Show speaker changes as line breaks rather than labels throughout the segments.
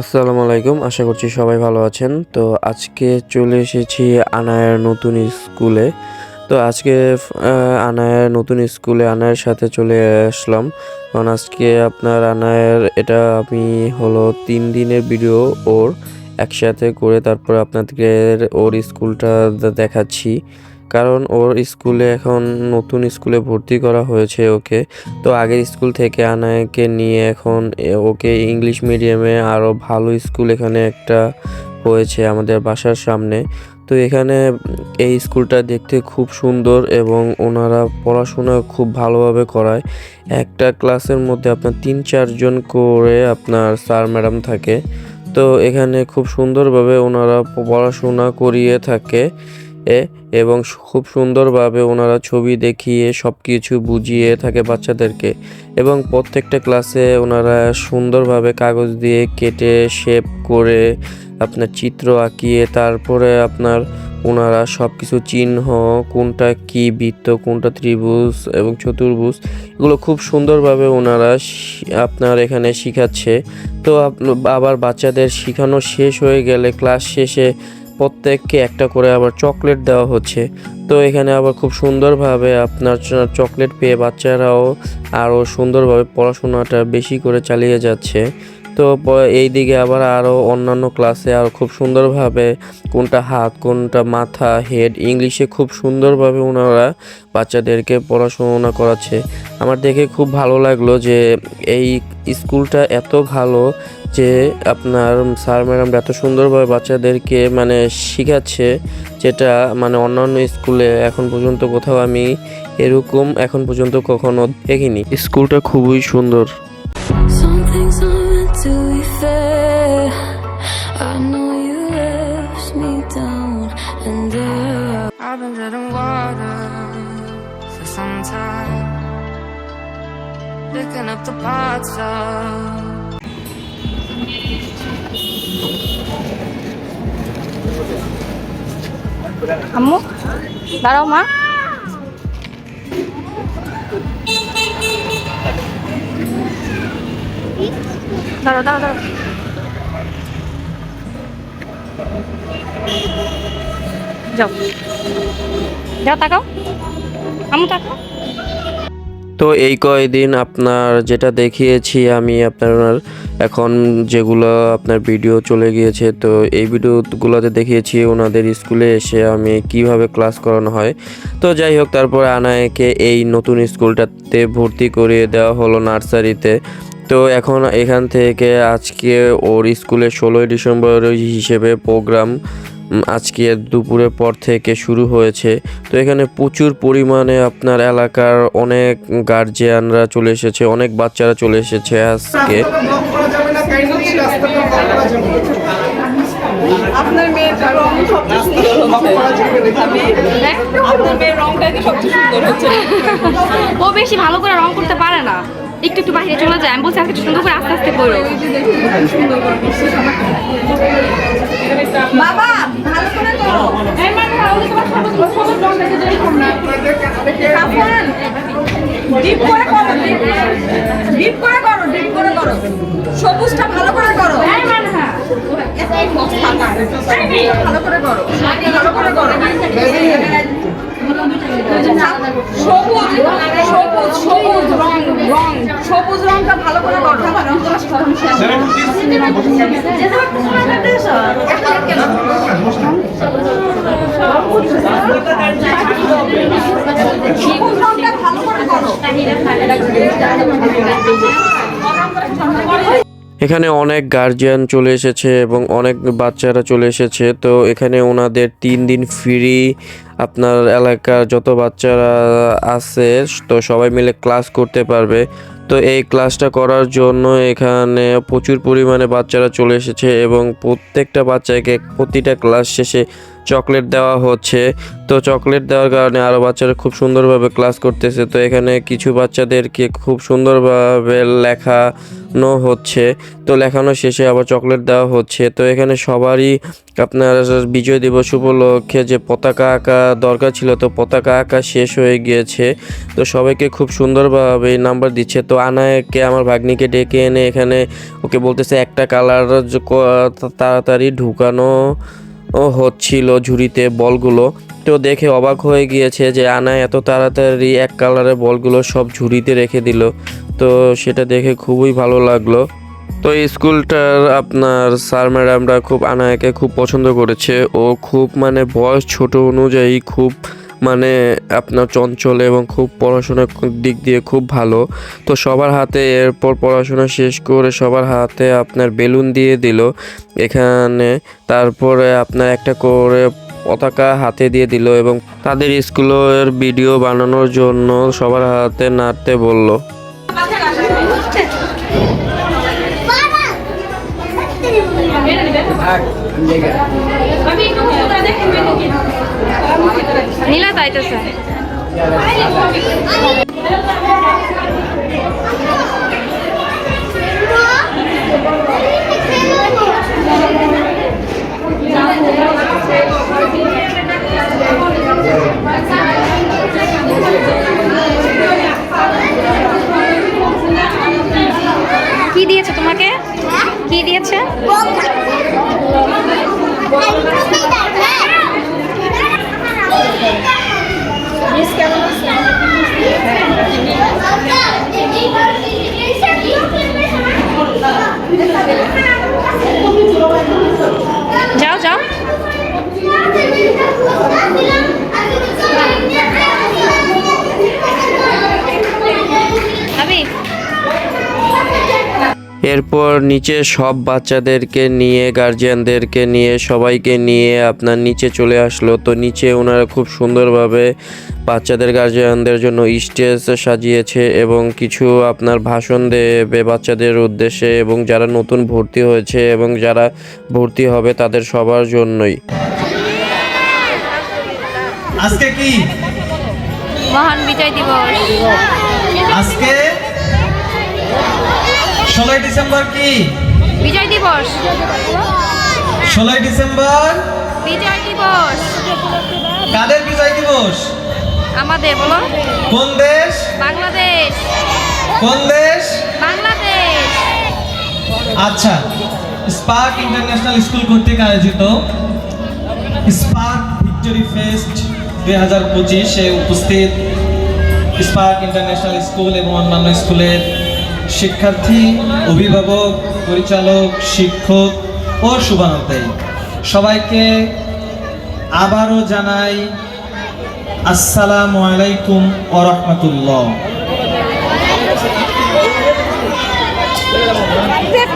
আসসালামু আলাইকুম, আশা করছি সবাই ভালো আছেন। তো আজকে চলে এসেছি আনায়ের নতুন স্কুলে। তো আজকে আনায়ের নতুন স্কুলে আনায়ের সাথে চলে আসলাম। কারণ আজকে আপনার আনায়ের, এটা আমি হলো তিন দিনের ভিডিও ওর একসাথে করে তারপর আপনাদের ওর স্কুলটা দেখাচ্ছি। কারণ ওর স্কুলে এখন নতুন স্কুলে ভর্তি করা হয়েছে ওকে। তো আগের স্কুল থেকে আনায়কে নিয়ে এখন ওকে ইংলিশ মিডিয়ামে আরও ভালো স্কুল এখানে একটা হয়েছে আমাদের বাসার সামনে। তো এখানে এই স্কুলটা দেখতে খুব সুন্দর এবং ওনারা পড়াশোনা খুব ভালোভাবে করায়। একটা ক্লাসের মধ্যে আপনার তিন চারজন করে আপনার স্যার ম্যাডাম থাকে। তো এখানে খুব সুন্দরভাবে ওনারা পড়াশোনা করিয়ে থাকে। এবং খুব সুন্দরভাবে ওনারা ছবি দেখিয়ে সব কিছু বুঝিয়ে থাকে বাচ্চাদেরকে। এবং প্রত্যেকটা ক্লাসে ওনারা সুন্দরভাবে কাগজ দিয়ে কেটে, শেপ করে আপনার চিত্র আঁকিয়ে, তারপরে আপনার ওনারা সব কিছু চিহ্ন, কোনটা কি বৃত্ত, কোনটা ত্রিভুজ এবং চতুর্ভুজ, এগুলো খুব সুন্দরভাবে ওনারা আপনার এখানে শিখাচ্ছে। তো আবার বাচ্চাদের শেখানো শেষ হয়ে গেলে ক্লাস শেষে প্রত্যেককে একটা করে আবার চকলেট দেওয়া হচ্ছে। তো এখানে আবার খুব সুন্দরভাবে আপনার চকলেট পেয়ে বাচ্চারাও আরও সুন্দরভাবে পড়াশোনাটা বেশি করে চালিয়ে যাচ্ছে। তো এই দিকে আবার আরও অন্যান্য ক্লাসে আরও খুব সুন্দরভাবে কোনটা হাত, কোনটা মাথা হেড ইংলিশে খুব সুন্দরভাবে ওনারা বাচ্চাদেরকে পড়াশোনা করাচ্ছে। আমার দেখে খুব ভালো লাগল যে এই স্কুলটা এত ভালো যে আপনার স্যার ম্যাডাম এত সুন্দরভাবে বাচ্চাদেরকে মানে শেখাচ্ছে যেটা মানে অন্যান্য স্কুলে এখন পর্যন্ত কোথাও আমি এরকম এখন পর্যন্ত কখনো দেখিনি। স্কুলটা খুবই সুন্দর।
Picking up the parts of.
আম্মু, দাঁড়াও মা। দাঁড়াও দাঁড়াও দাঁড়াও। যাও। যাও, তাকাও। আম্মু, তাকাও।
তো এই কয়দিন আপনার যেটা দেখিয়েছি আমি আপনার এখন যেগুলো আপনার ভিডিও চলে গিয়েছে, তো এই ভিডিওগুলোতে দেখিয়েছি ওনাদের স্কুলে এসে আমি কীভাবে ক্লাস করানো হয়। তো যাই হোক, তারপর আনায়কে এই নতুন স্কুলটাতে ভর্তি করিয়ে দেওয়া হলো নার্সারিতে। তো এখন এখান থেকে আজকে ওর স্কুলে ষোলোই ডিসেম্বর হিসেবে প্রোগ্রাম আজকে দুপুরের পর থেকে শুরু হয়েছে। তো এখানে প্রচুর পরিমাণে আপনার এলাকার অনেক গার্জিয়ানরা চলে এসেছে অনেক বাচ্চারা চলে এসেছে আজকে।
আপনার মেয়ের রং সবচেয়ে আপনার মেয়ের রংটাকে সবচেয়ে সুন্দর হচ্ছে।
ও বেশি ভালো করে রং করতে পারে না। একটু একটু বাইরে চলে যায়। আমি বলছি আজকে সুন্দর করে আস্তে আস্তে করো।
বাবা ভালো করে করো ডিপ করে করো ডিপ ডিপ করে করো ডিপ করে করো। সবুজটা ভালো করে করো। ভালো করে করো। ভালো করে করো। সবুজ সবুজ সবুজ রং রং সবুজ রংটা ভালো করে সবুজ রংটা ভালো করে করো।
এখানে অনেক গার্জিয়ান চলে এসেছে এবং অনেক বাচ্চারা চলে এসেছে। তো এখানে ওনাদের তিন দিন ফ্রি আপনার এলাকার যত বাচ্চারা আছে, তো সবাই মিলে ক্লাস করতে পারবে। তো এই ক্লাসটা করার জন্য এখানে প্রচুর পরিমাণে বাচ্চারা চলে এসেছে এবং প্রত্যেকটা বাচ্চাকে প্রতিটা ক্লাস শেষে চকলেট দেওয়া হচ্ছে। তো চকলেট দেওয়ার কারণে আরও বাচ্চারা খুব সুন্দরভাবে ক্লাস করতেছে। তো এখানে কিছু বাচ্চাদেরকে খুব সুন্দরভাবে লেখানো হচ্ছে। তো লেখানো শেষে আবার চকলেট দেওয়া হচ্ছে। তো এখানে সবারই আপনার বিজয় দিবস উপলক্ষে যে পতাকা আঁকা দরকার ছিল, তো পতাকা আঁকা শেষ হয়ে গিয়েছে। তো সবাইকে খুব সুন্দরভাবে নাম্বার দিচ্ছে। তো আনায়কে, আমার ভাগ্নিকে ডেকে এনে এখানে ওকে বলতেছে, একটা কালার তাড়াতাড়ি ঢুকানো। হচ্ছিল ঝুড়িতে বলগুলো। তো দেখে অবাক হয়ে গিয়েছে যে আনা এত তাড়াতাড়ি এক কালারের বলগুলো সব ঝুড়িতে রেখে দিল। তো সেটা দেখে খুবই ভালো লাগল। তো স্কুলটার আপনার স্যার ম্যাডামরা খুব আনায়াকে খুব পছন্দ করেছে। ও খুব মানে বয়স ছোট অনুযায়ী খুব মানে আপনার চঞ্চল এবং খুব পড়াশোনার দিক দিয়ে খুব ভালো। তো সবার হাতে এরপর পড়াশোনা শেষ করে সবার হাতে আপনার বেলুন দিয়ে দিল। এখানে তারপরে আপনার একটা করে পতাকা হাতে দিয়ে দিল এবং তাদের স্কুলের ভিডিও বানানোর জন্য সবার হাতে নাড়তে বলল।
নীলা তাইতেছে কি
এরপর নিচে সব বাচ্চাদেরকে নিয়ে গার্জিয়ানদেরকে নিয়ে সবাইকে নিয়ে আপনার নিচে চলে আসলো। তো নিচে ওনারা খুব সুন্দরভাবে বাচ্চাদের গার্জিয়ানদের জন্য স্টেজ সাজিয়েছে এবং কিছু আপনার ভাষণ দেবে বাচ্চাদের উদ্দেশ্যে এবং যারা নতুন ভর্তি হয়েছে এবং যারা ভর্তি হবে তাদের সবার জন্যই।
আজকে কি?
মহান বিজয় দিবস।
আজকে ষোলোই ডিসেম্বর কি?
বিজয় দিবস।
ষোলোই ডিসেম্বর?
বিজয় দিবস।
কাদের বিজয় দিবস?
আমাদের বলো।
কোন দেশ?
বাংলাদেশ।
কোন দেশ?
বাংলাদেশ।
আচ্ছা স্পার্ক ইন্টারন্যাশনাল স্কুল কর্তৃক আয়োজিত স্পার্ক ভিক্টোরি ফেস্ট দুই হাজার পঁচিশে উপস্থিত স্পার্ক ইন্টারন্যাশনাল স্কুল এবং অন্যান্য স্কুলের শিক্ষার্থী অভিভাবক পরিচালক শিক্ষক ও শুভানুদ্দায়ী সবাইকে আবারও জানাই আসসালামু আলাইকুম ও রহমতুল্লাহ।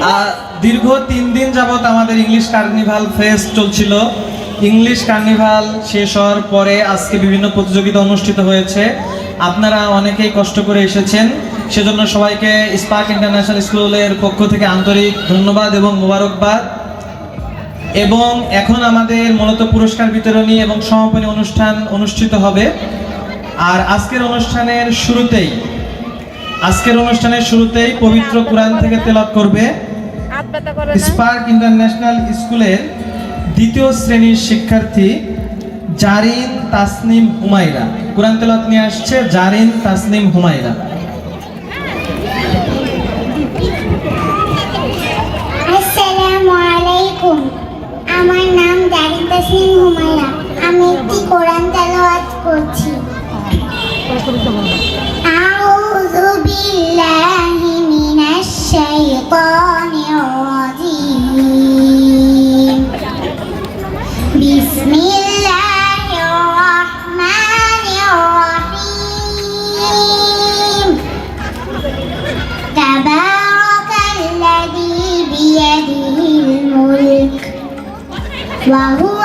আহ, দীর্ঘ তিন দিন যাবৎ আমাদের ইংলিশ কার্নিভাল ফেস্ট চলছিল। ইংলিশ কার্নিভাল শেষ হওয়ার পরে আজকে বিভিন্ন প্রতিযোগিতা অনুষ্ঠিত হয়েছে। আপনারা অনেকেই কষ্ট করে এসেছেন। সেজন্য সবাইকে স্পার্ক ইন্টারন্যাশনাল স্কুলের পক্ষ থেকে আন্তরিক ধন্যবাদ এবং মোবারকবাদ। এবং এখন আমাদের মূলত পুরস্কার বিতরণী এবং সমাপনী অনুষ্ঠান অনুষ্ঠিত হবে। আর আজকের অনুষ্ঠানের শুরুতেই আজকের অনুষ্ঠানের শুরুতেই পবিত্র কোরআন থেকে তেলাওয়াত করবে স্পার্ক ইন্টারন্যাশনাল স্কুলের দ্বিতীয় শ্রেণির শিক্ষার্থী জারিন তাসনিম হুমাইরা কোরআন তেলাওয়াত নিয়ে আসছে জারিন তাসনিম হুমাইরা
তাসনিম হুমায়রা আমি একটি কোরআন তেলাওয়াত করছি। আউযু বিল্লাহি মিনাশ শাইতানির রাজিম। বিসমিল্লাহির রাহমানির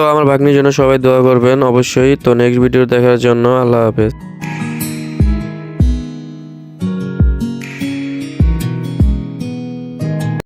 তো আমার ভাগ্নির জন্য সবাই দোয়া করবেন অবশ্যই। তো নেক্সট ভিডিও দেখার জন্য আল্লাহ হাফেজ।